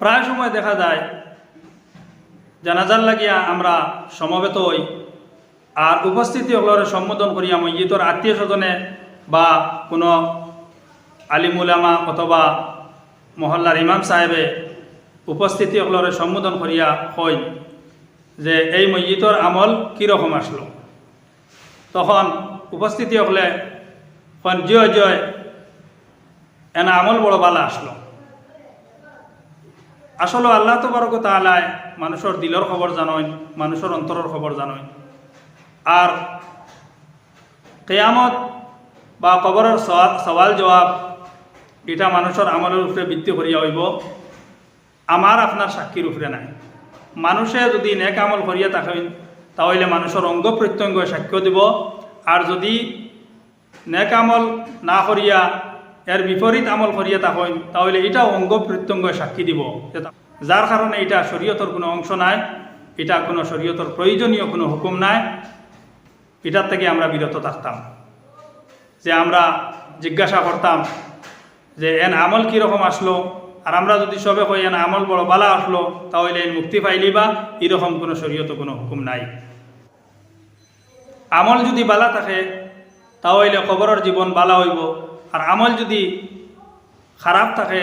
প্রায় সময় দেখা যায়, জানাজার লাগিয়া আমরা সমবেত হই, আর উপস্থিতি হলরে সম্বোধন করিয়া মসজিদর আত্মীয় স্বজনে বা কোনো আলিমুলামা অথবা মহল্লার ইমাম সাহেবে উপস্থিতি হলরে সম্বোধন করিয়া কই যে, এই মসজিদর আমল কীরকম আসলো? তখন উপস্থিতি হলে জয় জয়, এনা আমল বড় বালা আসলো। আসলে আল্লাহ তবরক তালায় মানুষের দিলর খবর জানয় মানুষের অন্তরের খবর জানয় আর কেয়ামত বা কবরের সওয়া- সওয়াল জবাব এটা মানুষের আমলের উপরে ভিত্তি করিয়া হইব। আমার আপনার সাক্ষীর উপরে নাই। মানুষে যদি নেক আমল করিয়া থাকেন, তাহলে মানুষের অঙ্গ প্রত্যঙ্গ সাক্ষ্য দিব। আর যদি নেক আমল না করিয়া এর বিপরীত আমল করিয়া থাকেন তাহলে এটা অঙ্গ প্রত্যঙ্গ সাক্ষী দিব। যার কারণে এটা শরীয়তর কোনো অংশ নাই, এটা কোনো শরীয়তর প্রয়োজনীয় কোনো হুকুম নাই, এটার থেকে আমরা বিরত থাকতাম। যে আমরা জিজ্ঞাসা করতাম যে, এন আমল কীরকম আসলো? আর আমরা যদি সবে কই, এন আমল বড় বালা আসলো, তাহলে এন মুক্তি পাইলি বা এরকম কোনো শরীয়ত কোনো হুকুম নাই। আমল যদি বালা থাকে, তাহলে কবরের জীবন বালা হইব। আর আমল যদি খারাপ থাকে,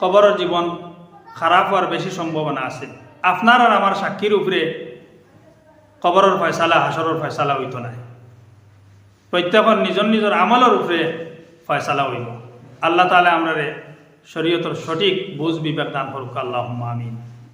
কবরের জীবন খারাপ হওয়ার বেশি সম্ভাবনা আছে। আপনার আর আমার সাক্ষীর উপরে কবরের ফয়সালা, হাসরের ফয়সালা হইতো নাই প্রত্যেকের নিজর নিজের আমলের উপরে ফয়সালা হইব আল্লাহ তালা আমরা শরীয়তর সঠিক বুঝ, বিবেক দান করুক। আল্লাহ আমিন।